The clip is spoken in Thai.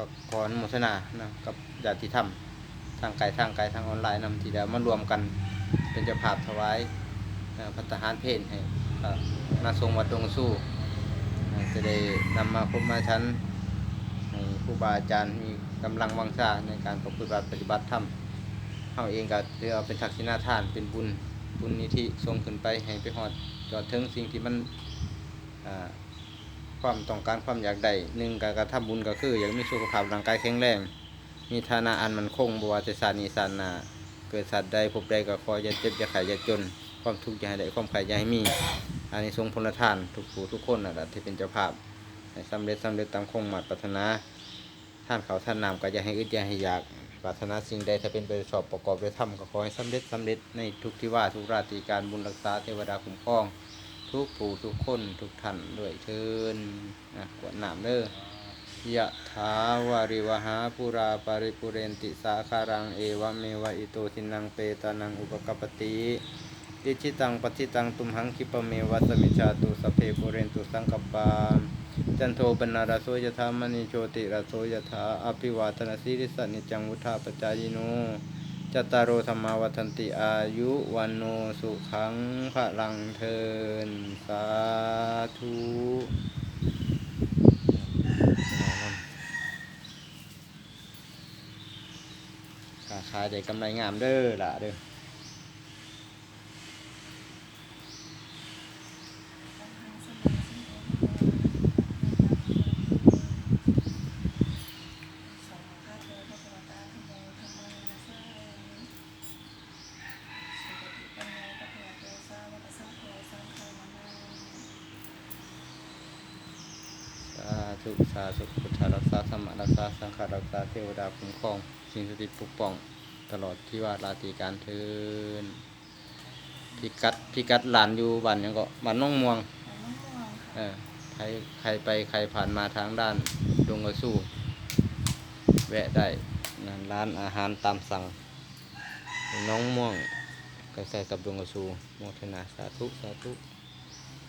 ก็ขออนุโมทนานะกับญาติธรรมทางไกลทางไกลทางออนไลน์นำที่ได้มารวมกันเป็นเจ้าภาพถวายพัฒหารเพลให้นาทรงวัดดงสู้จะได้นำมาพบมาชั้นให้ครูบาอาจารย์มีกำลังวังชาในการประพฤติปฏิบัติธรรมเฮาเองก็ถือเอาเป็นทักษิณาทานเป็นบุญบุญนี้ที่ส่งขึ้นไปให้ไปฮอดจอดถึงสิ่งที่มันอ่า ความต้องการความอยากได้หนึ่งการกระทำบุญก็คืออยากมีสุขภาพร่างกายแข็งแรง มีฐานะอันมันคงบวาจสานีสานนาเกิดสัตว์ใดพบใดก็ขอย่าเจ็บอย่าไข้อย่าจน ความทุกข์อย่าให้ได้ความไข่อย่าให้มี อันนี้ทรงพลทานทุกผู้ทุกคนนะที่เป็นเจ้าภาพให้สำเร็จสำเร็จตามคงหมัดปรารถนา ท่านเขาท่านนำก็อย่าให้อึดอย่าให้อยากปรารถนาสิ่งใดถ้าเป็นไปชอบประกอบด้วยธรรมก็ขอให้สำเร็จสำเร็จในทุกที่ว่าทุกราตรีการบุญรักษาเทวดาคุ้มครอง ทุกผู้ทุกคนทุกท่านด้วยเทินนะกวดน้ำเด้อยะถาวาริวหาปุราปาริปุเรนติสาคารังเอวเมวะอิโตทินังเปตานังอุปกปปติอิชิตังปฏิตังตุมหังคิปเมวะสมิจจาตุสเพปุเรนตุสังกปาจันโทปนารโสยถามณีโชติรโสยถาอภิวาทนาสิริสนิจจังวุธาปจายโน จัตตารโอธรรมาวัฒนติอายุวันโนสุขังพระลังเทินสาธุขาขายได้กำไรงามเด้อล่ะเด้อ สา ธุสาธุพุทธรักษาธรรมรักษาสังฆรักษาเทวดาคุ้มครอง สิ่งศักดิ์สิทธิ์ปกป้อง ตลอดที่ว่าราตรีการเทินพิกัดพิกัดหลานอยู่บ้านหยังก็บ้านน้องม่วงเออใครใครไปใครผ่านมาทางด้านดงกระสู้ แวะได้นะร้านอาหารตามสั่ง น้องม่วงใกล้ๆกับดงกระสู้โมทนาสาธุสาธุ